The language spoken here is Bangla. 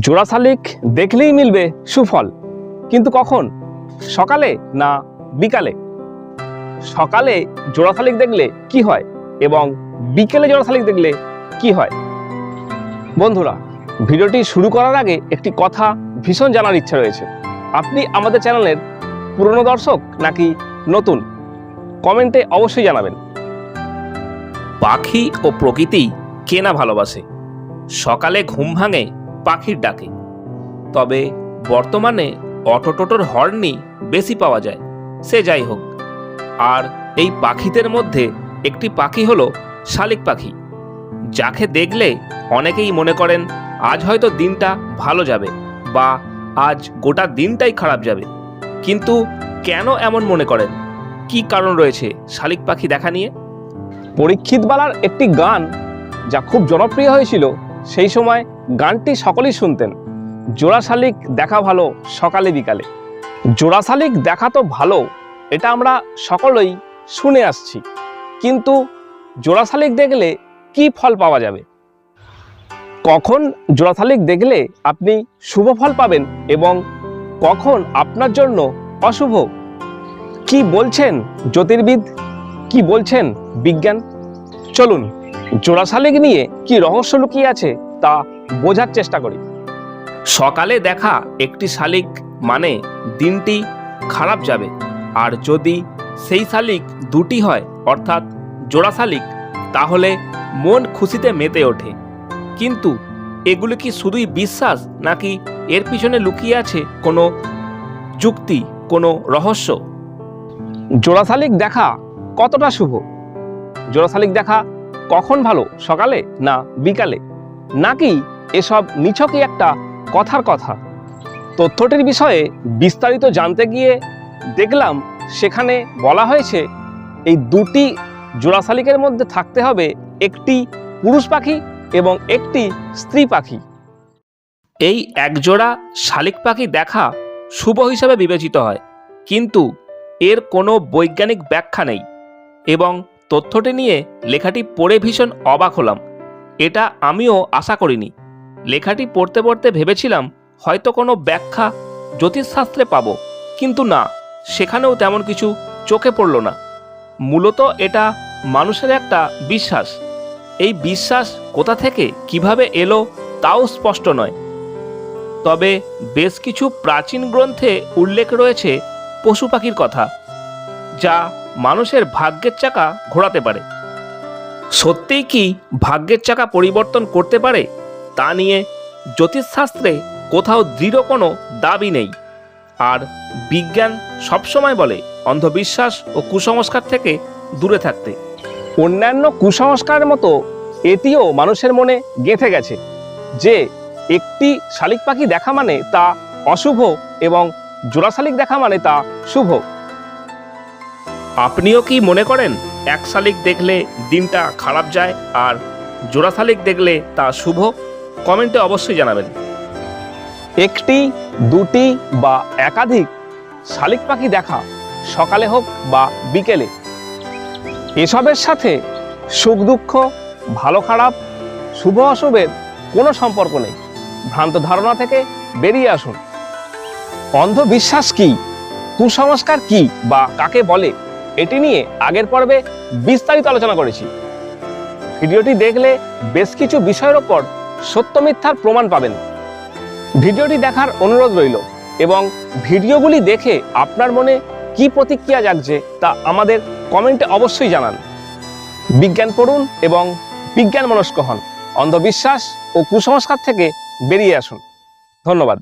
জোড়া শালিক দেখলেই মিলবে সুফল। কিন্তু কখন? সকালে না বিকালে? সকালে জোড়া শালিক দেখলে কি হয় এবং বিকেলে জোড়া শালিক দেখলে কি হয়? বন্ধুরা, ভিডিওটি শুরু করার আগে একটি কথা ভীষণ জানার ইচ্ছা রয়েছে। আপনি আমাদের চ্যানেলের পুরনো দর্শক নাকি নতুন? কমেন্টে অবশ্যই জানাবেন। পাখি ও প্রকৃতি কে না ভালোবাসে? সকালে ঘুম ভাঙে পাখির ডাকে। তবে বর্তমানে অটো টোটোর হর্নই বেশি পাওয়া যায়, সে যাই হোক। আর এই পাখিদের মধ্যে একটি পাখি হলো শালিক পাখি। যাকে দেখলে অনেকেই মনে করেন, আজ হয়তো দিনটা ভালো যাবে বা আজ গোটা দিনটাই খারাপ যাবে। কিন্তু কেন এমন মনে করেন? কি কারণ রয়েছে শালিক পাখি দেখা নিয়ে? পরীক্ষিত বালার একটি গান যা খুব জনপ্রিয় হয়েছিল সেই সময় গানটি সকলেই শুনতেন। জোড়া শালিক দেখা ভালো সকালে বিকালে। জোড়া শালিক দেখা তো ভালো, এটা আমরা সকলেই শুনে আসছি। কিন্তু জোড়া শালিক দেখলে কি ফল পাওয়া যাবে? কখন জোড়া শালিক দেখলে আপনি শুভ ফল পাবেন এবং কখন আপনার জন্য অশুভ? কি বলছেন জ্যোতির্বিদ? কি বলছেন বিজ্ঞান? চলুন, জোড়া শালিক নিয়ে কি রহস্য লুকিয়ে আছে তা বোঝার চেষ্টা করি। সকালে দেখা একটি শালিক মানে দিনটি খারাপ যাবে, আর যদি সেই শালিক দুটি হয়, অর্থাৎ জোড়া শালিক, তাহলে মন খুশিতে মেতে ওঠে। কিন্তু এগুলি কি শুধুই বিশ্বাস, নাকি এর পিছনে লুকিয়ে আছে কোনো যুক্তি, কোনো রহস্য? জোড়া শালিক দেখা কতটা শুভ? জোড়া শালিক দেখা কখন ভালো, সকালে না বিকালে? নাকি এসব নিছকই একটা কথার কথা? তথ্যটির বিষয়ে বিস্তারিত জানতে গিয়ে দেখলাম সেখানে বলা হয়েছে, এই দুটি জোড়া শালিকের মধ্যে থাকতে হবে একটি পুরুষ পাখি এবং একটি স্ত্রী পাখি। এই একজোড়া শালিক পাখি দেখা শুভ হিসাবে বিবেচিত হয়, কিন্তু এর কোনো বৈজ্ঞানিক ব্যাখ্যা নেই এবং তথ্যটি নিয়ে লেখাটি পড়ে ভীষণ অবাক হলাম। এটা আমিও আশা করিনি। লেখাটি পড়তে পড়তে ভেবেছিলাম হয়তো কোনো ব্যাখ্যা জ্যোতিষশাস্ত্রে পাবো, কিন্তু না, সেখানেও তেমন কিছু চোখে পড়ল না। মূলত এটা মানুষের একটা বিশ্বাস। এই বিশ্বাস কোথা থেকে কীভাবে এলো তাও স্পষ্ট নয়। তবে বেশ কিছু প্রাচীন গ্রন্থে উল্লেখ রয়েছে পশু পাখির কথা, যা মানুষের ভাগ্যের চাকা ঘোরাতে পারে। সত্যিই কি ভাগ্যের চাকা পরিবর্তন করতে পারে? তা নিয়ে জ্যোতিষশাস্ত্রে কোথাও দৃঢ় কোনো দাবি নেই। আর বিজ্ঞান সবসময় বলে অন্ধবিশ্বাস ও কুসংস্কার থেকে দূরে থাকতে। অন্যান্য কুসংস্কারের মতো এটিও মানুষের মনে গেঁথে গেছে যে একটি শালিক পাখি দেখা মানে তা অশুভ এবং জোড়া শালিক দেখা মানে তা শুভ। আপনিও কি মনে করেন এক শালিক দেখলে দিনটা খারাপ যায় আর জোড়া শালিক দেখলে তা শুভ, কমেন্টে অবশ্যই জানাবেন। একটি, দুটি বা একাধিক শালিক পাখি দেখা সকালে হোক বা বিকেলে, এসবের সাথে সুখ দুঃখ, ভালো খারাপ, শুভ অশুভের কোনো সম্পর্ক নেই। ভ্রান্ত ধারণা থেকে বেরিয়ে আসুন। অন্ধবিশ্বাস কি? কুসংস্কার কি বা কাকে বলে? এটি নিয়ে আগের পর্বে বিস্তারিত আলোচনা করেছি। ভিডিওটি দেখলে বেশ কিছু বিষয়ের ওপর সত্য মিথ্যার প্রমাণ পাবেন। ভিডিওটি দেখার অনুরোধ রইল এবং ভিডিওগুলি দেখে আপনার মনে কি প্রতিক্রিয়া জাগছে তা আমাদের কমেন্টে অবশ্যই জানান। বিজ্ঞান পড়ুন এবং বিজ্ঞান মনস্ক হন। অন্ধবিশ্বাস ও কুসংস্কার থেকে বেরিয়ে আসুন। ধন্যবাদ।